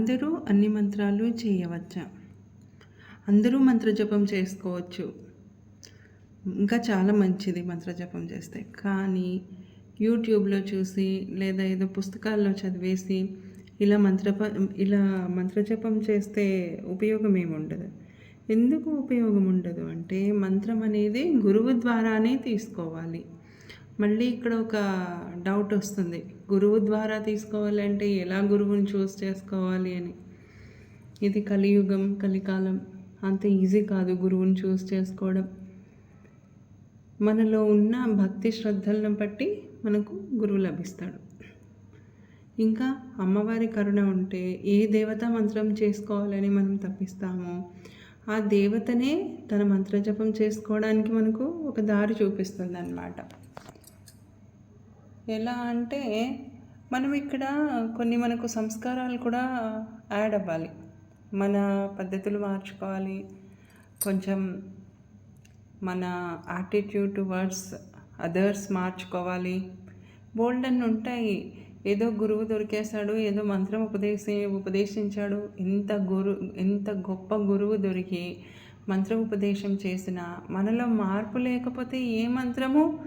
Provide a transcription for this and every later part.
అందరూ అన్ని మంత్రాలు చేయవచ్చా? అందరూ మంత్రజపం చేసుకోవచ్చు. ఇంకా చాలా మంచిది మంత్రజపం చేస్తే. కానీ యూట్యూబ్లో చూసి లేదా ఏదో పుస్తకాల్లో చదివేసి ఇలా మంత్రప ఇలా మంత్రజపం చేస్తే ఉపయోగం ఏమి ఉండదు. ఎందుకు ఉపయోగం ఉండదు అంటే మంత్రం అనేది గురువు ద్వారానే తీసుకోవాలి. మళ్ళీ ఇక్కడ ఒక డౌట్ వస్తుంది. గురువు ద్వారా తీసుకోవాలి అంటే ఎలా గురువుని చూస్ చేసుకోవాలి అని. ఇది కలియుగం కలికాలం. అంత ఈజీ కాదు గురువుని చూస్ చేసుకోవడం. మనలో ఉన్న భక్తి శ్రద్ధలను బట్టి మనకు గురువు లభిస్తాడు. ఇంకా అమ్మవారి కరుణ ఉంటే ఏ దేవత మంత్రం చేసుకోవాలని మనం తప్పిస్తామో ఆ దేవతనే తన మంత్రజపం చేసుకోవడానికి మనకు ఒక దారి చూపిస్తుంది అన్నమాట ఎలా అంటే మనం ఇక్కడ కొన్ని మనకు సంస్కారాలు కూడా యాడ్ అవ్వాలి. మన పద్ధతులు మార్చుకోవాలి. కొంచెం మన యాటిట్యూడ్ టువర్డ్స్ అదర్స్ మార్చుకోవాలి. బోల్డ్ ఉంటాయి. ఏదో గురువు దొరికేశాడు ఏదో మంత్రం ఉపదేశి ఉపదేశించాడు. ఇంత గురు ఇంత గొప్ప గురువు దొరికి మంత్ర ఉపదేశం చేసిన మనలో మార్పు లేకపోతే ఏ మంత్రము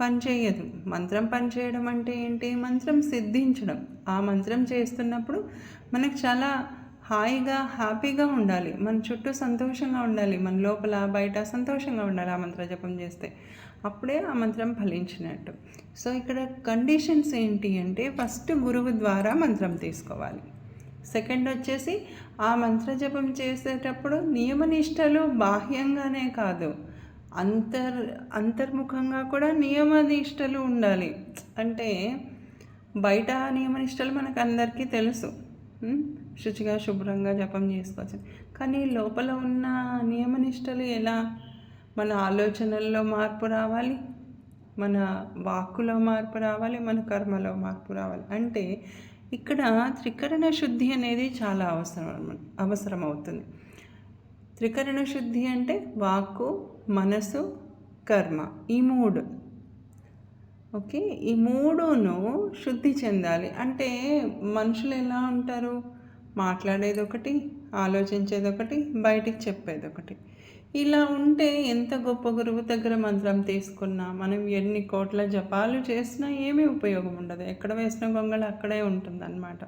పనిచేయదు. మంత్రం పనిచేయడం అంటే ఏంటి? మంత్రం సిద్ధించడం. ఆ మంత్రం చేస్తున్నప్పుడు మనకు చాలా హాయిగా హ్యాపీగా ఉండాలి. మన చుట్టూ సంతోషంగా ఉండాలి. మన లోపల బయట సంతోషంగా ఉండాలి ఆ మంత్ర జపం చేస్తే. అప్పుడే ఆ మంత్రం ఫలించినట్టు. సో ఇక్కడ కండిషన్స్ ఏంటి అంటే ఫస్ట్ గురువు ద్వారా మంత్రం తీసుకోవాలి. సెకండ్ వచ్చేసి ఆ మంత్ర జపం చేసేటప్పుడు నియమనిష్టలు బాహ్యంగానే కాదు. అంతర్ అంతర్ముఖంగా కూడా నియమనిష్టలు ఉండాలి. అంటే బయట నియమనిష్టలు మనకు అందరికీ తెలుసు శుచిగా శుభ్రంగా జపం చేసుకోవచ్చు. కానీ లోపల ఉన్న నియమనిష్టలు ఎలా? మన ఆలోచనల్లో మార్పు రావాలి? మన వాక్కులో మార్పు రావాలి? మన కర్మలో మార్పు రావాలి? అంటే ఇక్కడ త్రికరణ శుద్ధి అనేది చాలా అవసరం అవసరం అవుతుంది త్రికరణ శుద్ధి అంటే వాక్కు మనసు కర్మ ఈ మూడు. ఓకే? ఈ మూడును శుద్ధి చెందాలి. అంటే మనుషులు ఎలా ఉంటారు? మాట్లాడేది ఒకటి ఆలోచించేది ఒకటి బయటికి చెప్పేది ఒకటి ఇలా ఉంటే ఎంత గొప్ప గురువు దగ్గర మంత్రం తీసుకున్నా మనం ఎన్ని కోట్ల జపాలు చేసినా ఏమీ ఉపయోగం ఉండదు. ఎక్కడ వేసిన గొంగళ అక్కడే ఉంటుంది అన్నమాట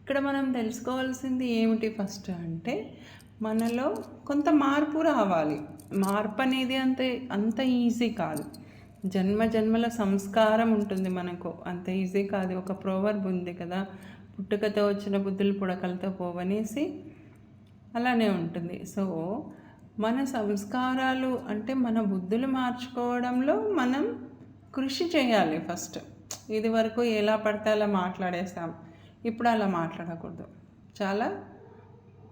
ఇక్కడ మనం తెలుసుకోవాల్సింది ఏమిటి ఫస్ట్ అంటే మనలో కొంత మార్పు రావాలి. మార్పు అనేది అంత అంత ఈజీ కాదు. జన్మ జన్మల సంస్కారం ఉంటుంది మనకు. అంత ఈజీ కాదు. ఒక ప్రోవర్బ్ ఉంది కదా. పుట్టుకతో వచ్చిన బుద్ధులు పుడకలతో పోవనేసి అలానే ఉంటుంది. సో మన సంస్కారాలు అంటే మన బుద్ధులు మార్చుకోవడంలో మనం కృషి చేయాలి ఫస్ట్. ఇది వరకు ఎలా పడితే అలా మాట్లాడేస్తాం. ఇప్పుడు అలా మాట్లాడకూడదు. చాలా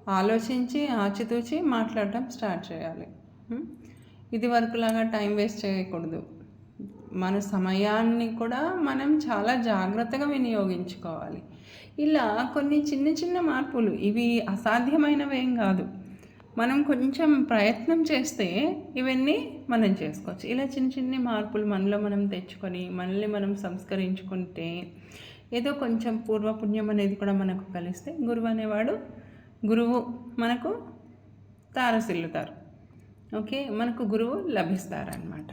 ఆలోచించి ఆచితూచి మాట్లాడటం స్టార్ట్ చేయాలి. ఇది వరకులాగా టైం వేస్ట్ చేయకూడదు. మన సమయాన్ని కూడా మనం చాలా జాగ్రత్తగా వినియోగించుకోవాలి. ఇలా కొన్ని చిన్న చిన్న మార్పులు ఇవి అసాధ్యమైనవేం కాదు. మనం కొంచెం ప్రయత్నం చేస్తే ఇవన్నీ మనం చేసుకోవచ్చు. ఇలా చిన్న చిన్న మార్పులు మనలో మనం తెచ్చుకొని మనల్ని మనం సంస్కరించుకుంటే ఏదో కొంచెం పూర్వపుణ్యం అనేది కూడా మనకు కలిస్తే గురువు అనేవాడు గురువు మనకు తారసిల్లుతారు. ఓకే? మనకు గురువు లభిస్తారనమాట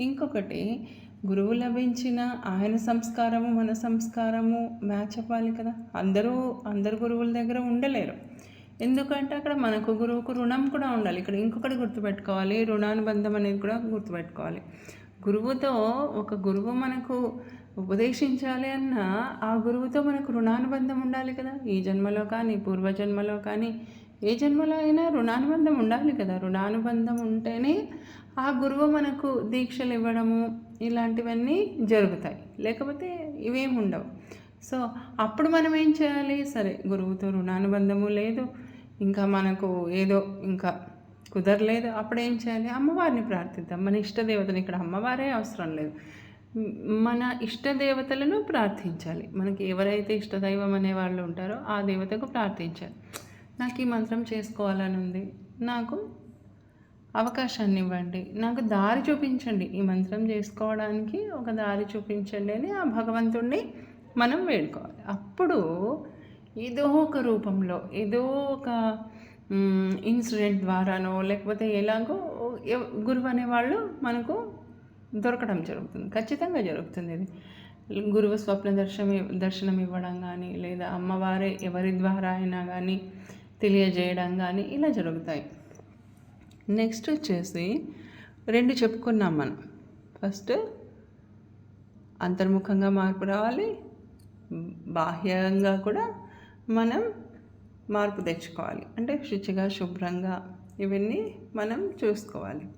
ఇంకొకటి గురువు లభించిన ఆయన సంస్కారము మన సంస్కారము మ్యాచ్ అవ్వాలి కదా? అందరూ అందరు గురువుల దగ్గర ఉండలేరు. ఎందుకంటే అక్కడ మనకు గురువుకు రుణం కూడా ఉండాలి. ఇక్కడ ఇంకొకటి గుర్తుపెట్టుకోవాలి. రుణానుబంధం అనేది కూడా గుర్తుపెట్టుకోవాలి. గురువుతో ఒక గురువు మనకు ఉపదేశించాలి అన్న ఆ గురువుతో మనకు రుణానుబంధం ఉండాలి కదా. ఈ జన్మలో కానీ పూర్వజన్మలో కానీ ఏ జన్మలో అయినా రుణానుబంధం ఉండాలి కదా. రుణానుబంధం ఉంటేనే ఆ గురువు మనకు దీక్షలు ఇవ్వడము ఇలాంటివన్నీ జరుగుతాయి. లేకపోతే ఇవేమి ఉండవు. సో అప్పుడు మనం ఏం చేయాలి? సరే గురువుతో రుణానుబంధము లేదు. ఇంకా మనకు ఏదో ఇంకా కుదరలేదు. అప్పుడు ఏం చేయాలి? అమ్మవారిని ప్రార్థిద్దాం. మన ఇష్టదేవతని ఇక్కడ అమ్మవారే అవసరం లేదు. మన ఇష్ట దేవతలను ప్రార్థించాలి. మనకి ఎవరైతే ఇష్టదైవం అనే వాళ్ళు ఉంటారో ఆ దేవతకు ప్రార్థించాలి. నాకు ఈ మంత్రం చేసుకోవాలని ఉంది. నాకు అవకాశాన్ని ఇవ్వండి. నాకు దారి చూపించండి. ఈ మంత్రం చేసుకోవడానికి ఒక దారి చూపించండి అని ఆ భగవంతుణ్ణి మనం వేడుకోవాలి. అప్పుడు ఏదో ఒక రూపంలో ఏదో ఒక ఇన్సిడెంట్ ద్వారానో లేకపోతే ఎలాగో గురువు అనేవాళ్ళు మనకు దొరకడం జరుగుతుంది. ఖచ్చితంగా జరుగుతుంది ఇది. గురువు స్వప్న దర్శనం దర్శనం ఇవ్వడం కానీ లేదా అమ్మవారే ఎవరి ద్వారా అయినా కానీ తెలియజేయడం కానీ ఇలా జరుగుతాయి. నెక్స్ట్ వచ్చేసి రెండు చెప్పుకున్నాం మనం. ఫస్ట్ అంతర్ముఖంగా మార్పు రావాలి. బాహ్యంగా కూడా మనం మార్పు తెచ్చుకోవాలి. అంటే శుచిగా శుభ్రంగా ఇవన్నీ మనం చూసుకోవాలి.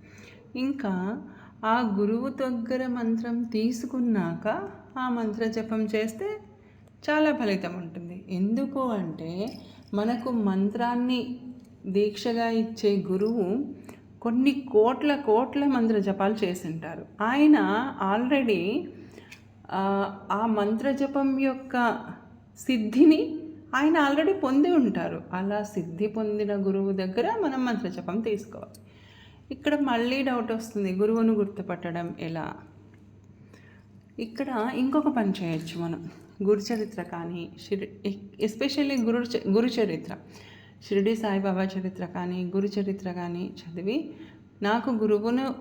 ఇంకా ఆ గురువు దగ్గర మంత్రం తీసుకున్నాక ఆ మంత్ర జపం చేస్తే చాలా ఫలితం ఉంటుంది. ఎందుకు అంటే మనకు మంత్రాన్ని దీక్షగా ఇచ్చే గురువు కొన్ని కోట్ల కోట్ల మంత్ర జపాలు చేసింటారు. ఆయన ఆల్రెడీ ఆ, ఆ మంత్ర జపం యొక్క సిద్ధిని ఆయన ఆల్రెడీ పొంది ఉంటారు. అలా సిద్ధి పొందిన గురువు దగ్గర మనం మంత్ర జపం తీసుకోవాలి. ఇక్కడ మళ్ళీ డౌట్ వస్తుంది. గురువును గుర్తుపట్టడం ఎలా? ఇక్కడ ఇంకొక పని చేయొచ్చు మనం. గురుచరిత్ర కానీ షిరి ఎస్పెషల్లీ గురు చ- షిరిడి సాయిబాబా చరిత్ర కానీ గురుచరిత్ర కానీ చదివి నాకు గురువును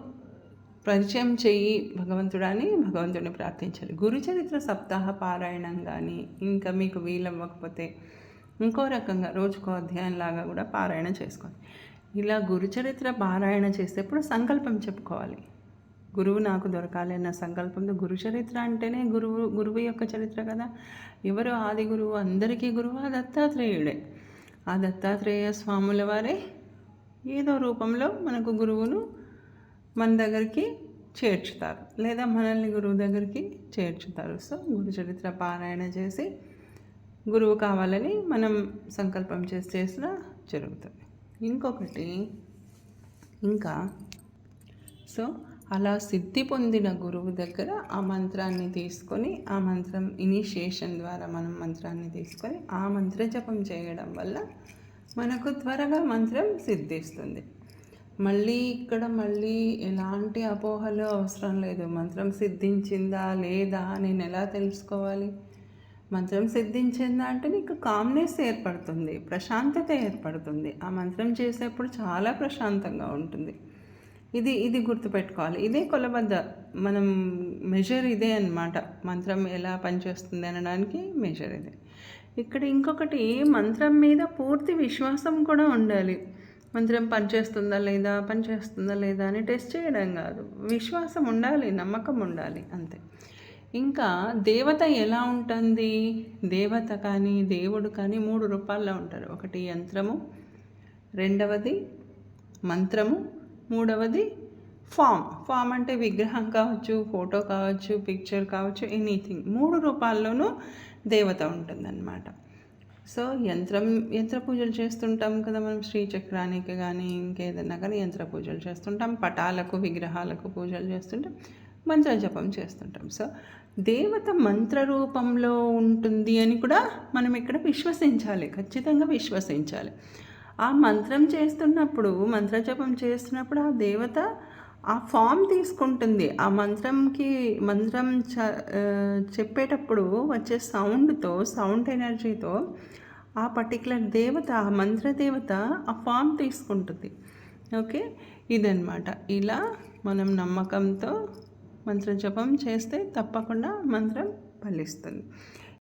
పరిచయం చెయ్యి భగవంతుడని భగవంతుడిని ప్రార్థించాలి. గురుచరిత్ర సప్తాహ పారాయణం కానీ ఇంకా మీకు వీలవ్వకపోతే ఇంకో రకంగా రోజుకో అధ్యాయంలాగా కూడా పారాయణ చేసుకోవాలి ఇలా గురు చరిత్ర పారాయణ చేసేప్పుడు సంకల్పం చెప్పుకోవాలి. గురువు నాకు దొరకాలి అన్న సంకల్పంతో గురు చరిత్ర అంటేనే గురువు గురువు యొక్క చరిత్ర కదా. ఎవరు ఆది గురువు? అందరికీ గురువు. ఆ దత్తాత్రేయుడే. ఆ దత్తాత్రేయ స్వాముల వారే ఏదో రూపంలో మనకు గురువును మన దగ్గరికి చేర్చుతారు లేదా మనల్ని గురువు దగ్గరికి చేర్చుతారు. సో గురు చరిత్ర పారాయణ చేసి గురువు కావాలని మనం సంకల్పం చేసి చేసిన జరుగుతుంది. ఇంకొకటి ఇంకా. సో అలా సిద్ధి పొందిన గురువు దగ్గర ఆ మంత్రాన్ని తీసుకొని ఆ మంత్రం ఇనిషియేషన్ ద్వారా మనం మంత్రాన్ని తీసుకొని ఆ మంత్ర జపం చేయడం వల్ల మనకు త్వరగా మంత్రం సిద్ధిస్తుంది. మళ్ళీ ఇక్కడ మళ్ళీ ఎలాంటి అపోహలు అవసరం లేదు. మంత్రం సిద్ధించిందా లేదా నేను ఎలా తెలుసుకోవాలి? మంత్రం సిద్ధించిందా అంటే నీకు కామ్నెస్ ఏర్పడుతుంది ప్రశాంతత ఏర్పడుతుంది. ఆ మంత్రం చేసేప్పుడు చాలా ప్రశాంతంగా ఉంటుంది. ఇది ఇది గుర్తుపెట్టుకోవాలి. ఇదే కొలబద్ద మనం మెజర్ ఇదే అన్నమాట. మంత్రం ఎలా పనిచేస్తుంది అనడానికి మెజర్ ఇదే. ఇక్కడ ఇంకొకటి మంత్రం మీద పూర్తి విశ్వాసం కూడా ఉండాలి. మంత్రం పనిచేస్తుందా లేదా పనిచేస్తుందా లేదా అని టెస్ట్ చేయడం కాదు. విశ్వాసం ఉండాలి నమ్మకం ఉండాలి అంతే. ఇంకా దేవత ఎలా ఉంటుంది? దేవత కానీ దేవుడు కానీ మూడు రూపాల్లో ఉంటారు. ఒకటి యంత్రము రెండవది మంత్రము మూడవది ఫామ్. ఫామ్ అంటే విగ్రహం కావచ్చు ఫోటో కావచ్చు పిక్చర్ కావచ్చు ఎనీథింగ్. మూడు రూపాల్లోనూ దేవత ఉంటుందన్నమాట. సో యంత్రం యంత్ర పూజలు చేస్తుంటాం కదా మనం. శ్రీచక్రానికి కానీ ఇంకేదన్నా కానీ యంత్ర పూజలు చేస్తుంటాం. పటాలకు విగ్రహాలకు పూజలు చేస్తుంటాం. మంత్ర జపం చేస్తుంటాం. సో దేవత మంత్ర రూపంలో ఉంటుంది అని కూడా మనం ఇక్కడ విశ్వసించాలి. ఖచ్చితంగా విశ్వసించాలి. ఆ మంత్రం చేస్తున్నప్పుడు మంత్ర జపం చేస్తున్నప్పుడు ఆ దేవత ఆ ఫామ్ తీసుకుంటుంది. ఆ మంత్రంకి మంత్రం చ చెప్పేటప్పుడు వచ్చే సౌండ్తో సౌండ్ ఎనర్జీతో ఆ పర్టికులర్ దేవత ఆ మంత్ర దేవత ఆ ఫామ్ తీసుకుంటుంది. ఓకే? ఇదన్నమాట. ఇలా మనం నమ్మకంతో మంత్ర జపం చేస్తే తప్పకుండా మంత్రం ఫలిస్తుంది.